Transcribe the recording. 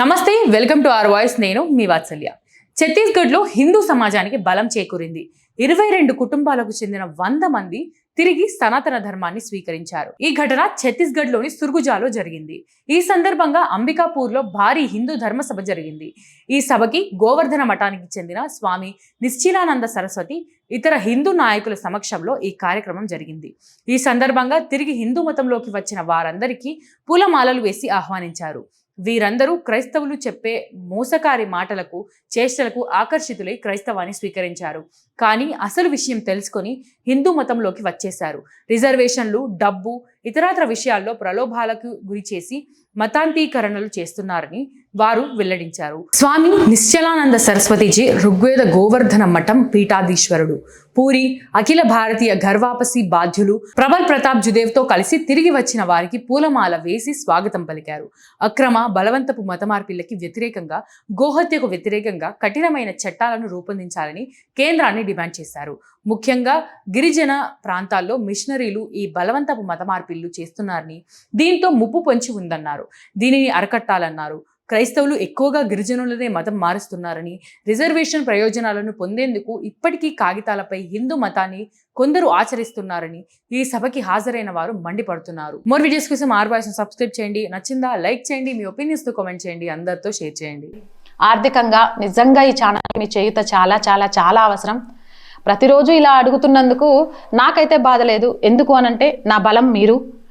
నమస్తే welcome to are voice. నేను మీ వాత్సల్య. ఛత్తీస్గఢ్లో హిందూ సమాజానికి బలం చేకూరింది. ఇరవై రెండు కుటుంబాలకు చెందిన వంద మంది తిరిగి సనాతన ధర్మాన్ని స్వీకరించారు. ఈ ఘటన ఛత్తీస్గఢ్లోని సుర్గుజాలో జరిగింది. ఈ సందర్భంగా అంబికాపూర్లో భారీ హిందూ ధర్మ సభ జరిగింది. ఈ సభకి గోవర్ధన మఠానికి చెందిన స్వామి నిశ్చిలానంద సరస్వతి ఇతర హిందూ నాయకుల సమక్షంలో ఈ కార్యక్రమం జరిగింది. ఈ సందర్భంగా తిరిగి హిందూ మతంలోకి వచ్చిన వారందరికీ పూలమాలలు వేసి ఆహ్వానించారు. వీరందరూ క్రైస్తవులు చెప్పే మోసకారి మాటలకు చేష్టలకు ఆకర్షితులై క్రైస్తవాన్ని స్వీకరించారు. కానీ అసలు విషయం తెలుసుకొని హిందూ మతంలోకి వచ్చేశారు. రిజర్వేషన్లు డబ్బు ఇతరత్ర విషయాల్లో ప్రలోభాలకు గురి చేసి మతాంతీకరణలు చేస్తున్నారని వారు వెల్లడించారు. స్వామి నిశ్చలానంద సరస్వతిజీ ఋగ్వేద గోవర్ధన మఠం పీఠాధీశ్వరుడు. పూరి అఖిల భారతీయ గర్వాపసి బాధ్యులు ప్రబల్ ప్రతాప్ జుదేవ్తో కలిసి తిరిగి వచ్చిన వారికి పూలమాల వేసి స్వాగతం పలికారు. అక్రమ బలవంతపు మతమార్పిళ్ళకి వ్యతిరేకంగా గోహత్యకు వ్యతిరేకంగా కఠినమైన చట్టాలను రూపొందించాలని కేంద్రాన్ని డిమాండ్ చేశారు. ముఖ్యంగా గిరిజన ప్రాంతాల్లో మిషనరీలు ఈ బలవంతపు మత వీళ్ళు చేస్తున్నారని దీంతో ముప్పు పొంచి ఉందన్నారు. దీనిని అరకట్టాలన్నారు. క్రైస్తవులు ఎక్కువగా గిరిజనులనే మతం మారుస్తున్నారని రిజర్వేషన్ ప్రయోజనాలను పొందేందుకు ఇప్పటికీ కాగితాలపై హిందూ మతాన్ని కొందరు ఆచరిస్తున్నారని ఈ సభకి హాజరైన వారు మండిపడుతున్నారు. మోర్ వీడియోస్ కోసం ఆర్ వాయిస్ సబ్స్క్రైబ్ చేయండి. నచ్చిందా లైక్ చేయండి. మీ ఒపీనియన్స్తో కామెంట్ చేయండి. అందరితో షేర్ చేయండి. ఆర్థికంగా నిజంగా ఈ ఛానల్ మీ చేయుత చాలా చాలా చాలా అవసరం. ప్రతిరోజు ఇలా అడుగుతున్నందుకు నాకైతే బాధ లేదు. ఎందుకు అనంటే నా బలం మీరు.